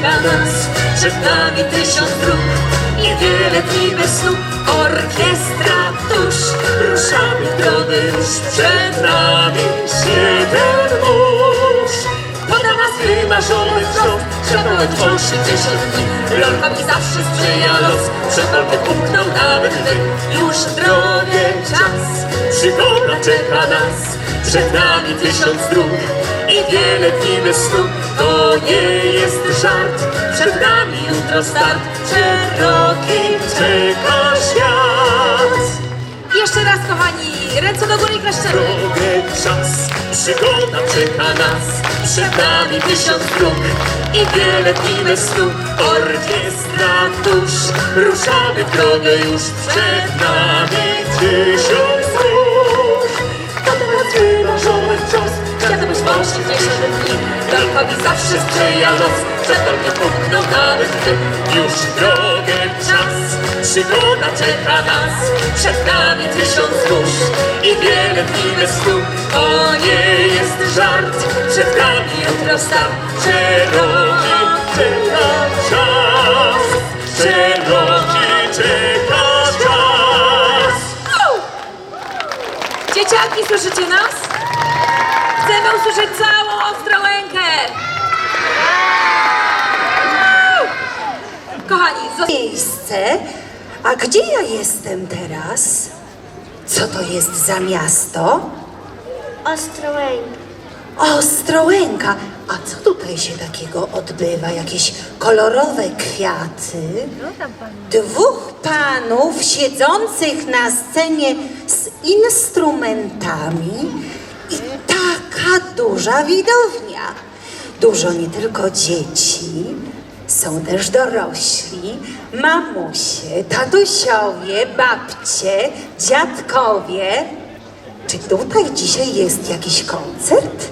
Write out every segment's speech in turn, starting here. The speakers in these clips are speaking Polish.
czeka nas Przed nami tysiąc dróg i wiele dni bez snu Orkiestra tuż, ruszamy w drogę już Przed nami siedem mórz Poda nas wymarzony wzrok Przepełen 60 dni. Rolkom i zawsze sprzyja los Przed rolkiem puknął nawet ty Już drogę czas Przygoda czeka nas Przed nami tysiąc dróg Wiele bez snu To nie jest żart Przed nami jutro start Szeroki czeka świat Jeszcze raz, kochani, ręce do góry i kleszczymy. drogę czas, przygoda czeka nas. Przed nami tysiąc dróg i wiele bez snu. Orkiestra tuż, ruszamy w drogę już. Przed nami tysiąc dróg. To teraz wymarzony wcios, wiadomość o 80 dni. Rolkowi zawsze sprzyja los, przed rolkiem puknął nawet ty. Już drogę czas, przygoda czeka nas. Przed nami tysiąc dusz i wiele dni bez snu. To nie jest żart, przed nami jutro start. Szeroki czeka czas, szeroki czeka czas. Dzieciaki, słyszycie nas? Chcemy usłyszeć całą Ostrołękę. Kochani, miejsce. A gdzie ja jestem teraz? Co to jest za miasto? Ostrołęka. Ostrołęka. A co tutaj się takiego odbywa? Jakieś kolorowe kwiaty? Dwóch panów siedzących na scenie z instrumentami taka duża widownia. Dużo nie tylko dzieci, są też dorośli, mamusie, tatusiowie, babcie, dziadkowie. Czy tutaj dzisiaj jest jakiś koncert?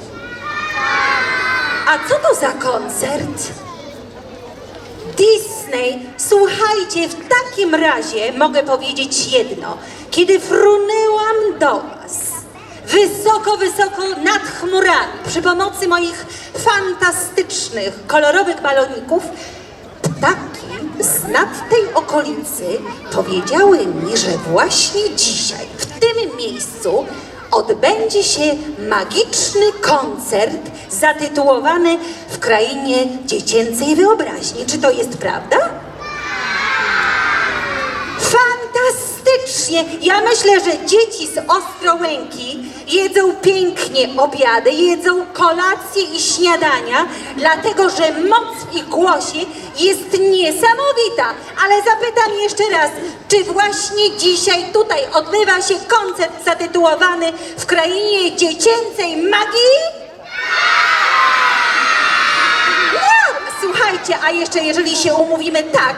A co to za koncert? Disney, słuchajcie, w takim razie mogę powiedzieć jedno. Kiedy frunęłam do Was, wysoko, wysoko nad chmurami, przy pomocy moich fantastycznych, kolorowych baloników, ptaki z nad tej okolicy powiedziały mi, że właśnie dzisiaj, w tym miejscu, odbędzie się magiczny koncert zatytułowany W krainie dziecięcej wyobraźni. Czy to jest prawda? Ja myślę, że dzieci z Ostrołęki jedzą pięknie obiady, jedzą kolacje i śniadania, dlatego że moc w ich głosie jest niesamowita. Ale zapytam jeszcze raz, czy właśnie dzisiaj tutaj odbywa się koncert zatytułowany W krainie dziecięcej magii? No, słuchajcie, a jeszcze jeżeli się umówimy tak,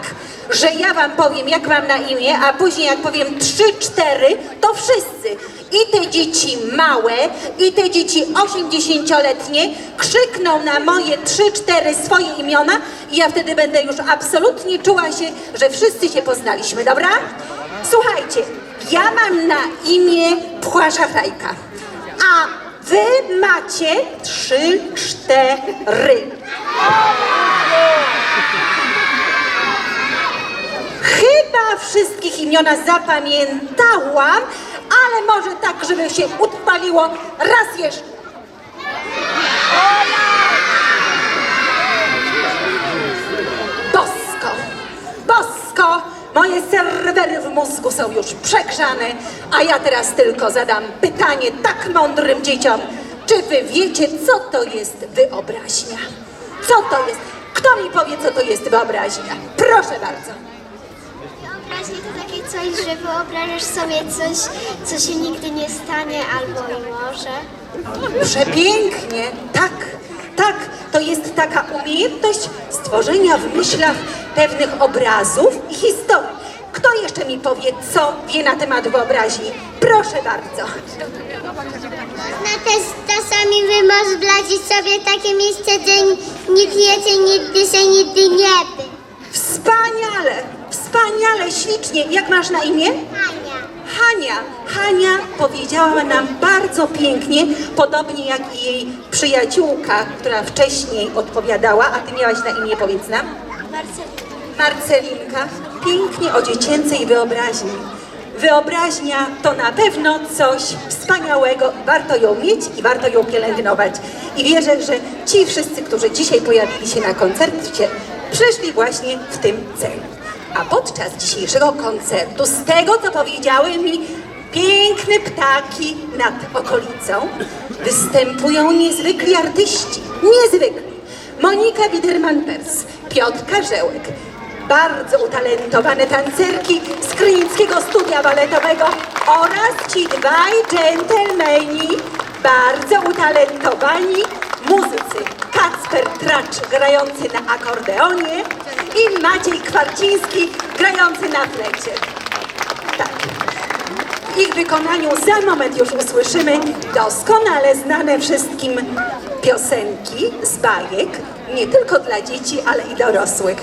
że ja wam powiem, jak mam na imię, a później jak powiem trzy, cztery, to wszyscy, i te dzieci małe, i te dzieci osiemdziesięcioletnie krzykną na moje trzy, cztery swoje imiona i ja wtedy będę już absolutnie czuła się, że wszyscy się poznaliśmy, dobra? Słuchajcie, ja mam na imię Pchła Szachrajka, a wy macie trzy, cztery. Wszystkich imiona zapamiętałam, ale może tak, żeby się utrwaliło raz jeszcze. Bosko, bosko, moje serwery w mózgu są już przegrzane, a ja teraz tylko zadam pytanie tak mądrym dzieciom. Czy wy wiecie, co to jest wyobraźnia? Co to jest? Kto mi powie, co to jest wyobraźnia? Proszę bardzo. Wyobraźnie to takie coś, że wyobrażasz sobie coś, co się nigdy nie stanie albo i może. Przepięknie, tak, tak. To jest taka umiejętność stworzenia w myślach pewnych obrazów i historii. Kto jeszcze mi powie, co wie na temat wyobraźni? Proszę bardzo. Można też czasami wyobrazić sobie takie miejsce, gdzie nikt jedzie, nigdy się nigdy nie by. Wspaniale, wspaniale, ślicznie. Jak masz na imię? Ania. Hania. Hania powiedziała nam bardzo pięknie, podobnie jak i jej przyjaciółka, która wcześniej odpowiadała, a ty miałaś na imię, powiedz nam? Marcelinka, pięknie o dziecięcej wyobraźni. Wyobraźnia to na pewno coś wspaniałego, warto ją mieć i warto ją pielęgnować. I wierzę, że ci wszyscy, którzy dzisiaj pojawili się na koncercie, przyszli właśnie w tym celu. A podczas dzisiejszego koncertu, z tego co powiedziały mi piękne ptaki nad okolicą, występują niezwykli artyści. Niezwykli. Monika Widerman-Pers, Piotr Karzełek, bardzo utalentowane tancerki z Krynickiego Studia Baletowego oraz ci dwaj dżentelmeni, bardzo utalentowani muzycy. Kacper Tracz grający na akordeonie i Maciej Kwarciński grający na flecie. Tak. W ich wykonaniu za moment już usłyszymy doskonale znane wszystkim piosenki z bajek, nie tylko dla dzieci, ale i dorosłych.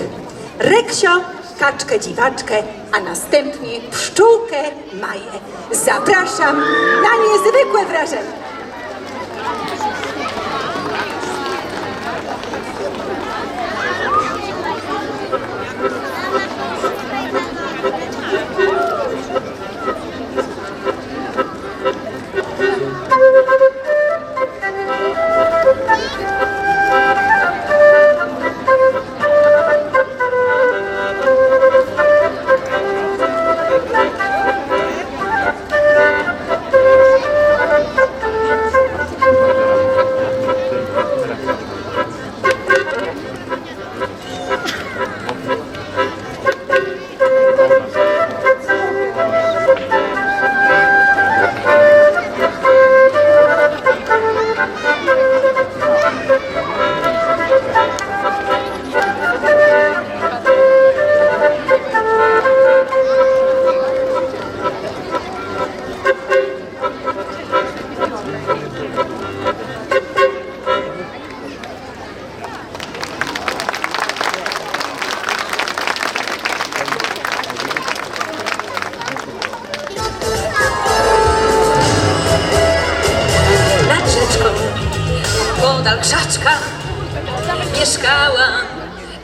Reksio, kaczkę dziwaczkę, a następnie pszczółkę Maję. Zapraszam na niezwykłe wrażenie.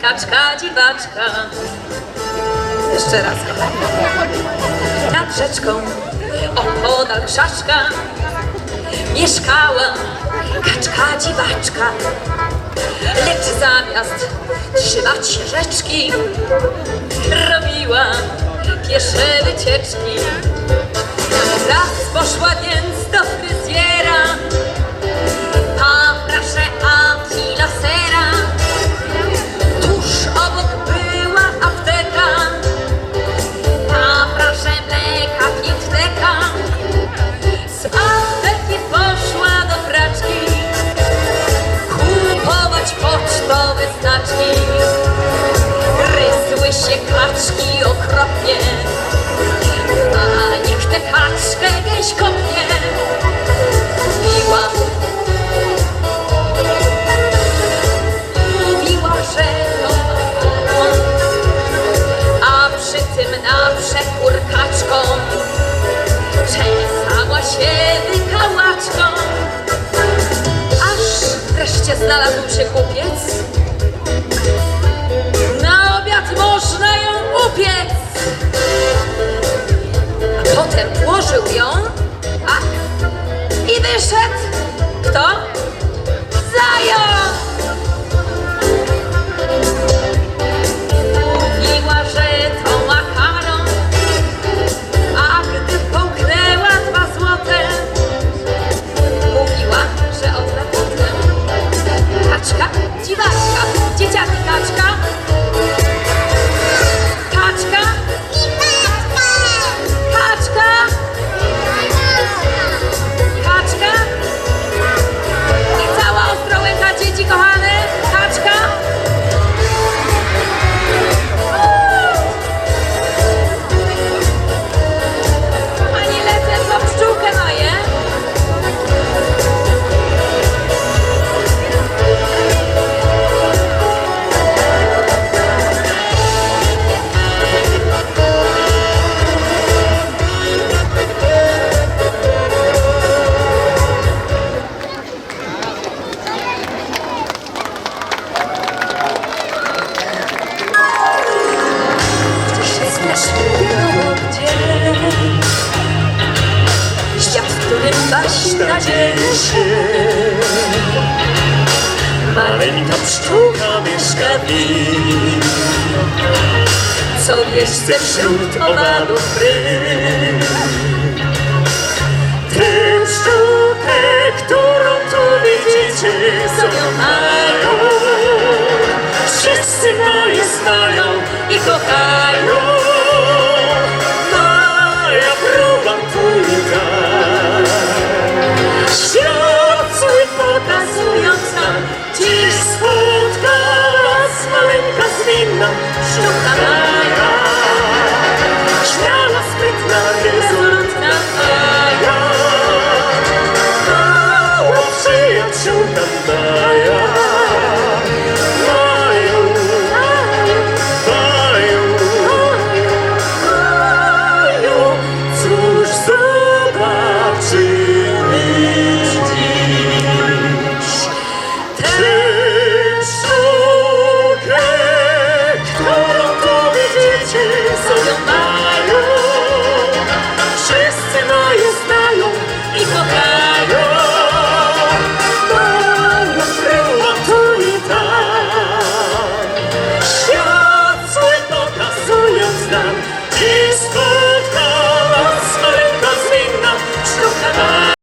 Kaczka dziwaczka. Jeszcze raz. Nad rzeczką, opodal krzaczka, mieszkała kaczka dziwaczka. Lecz zamiast trzymać się rzeczki, robiła piesze wycieczki. Raz poszła więc do fryzjera, poproszę o kilo sera. Tuż kaczkę gdzieś kopnie. Mówiła, mówiła, a przy tym na przekór kaczką czesała się wykałaczką. Aż wreszcie znalazł się kupiec. Na obiad można ją upiec. A potem ułożył ją, wyszedł. Kto? Zając! Mieszka w nim Co wiesz, Chce wśród owadów ryb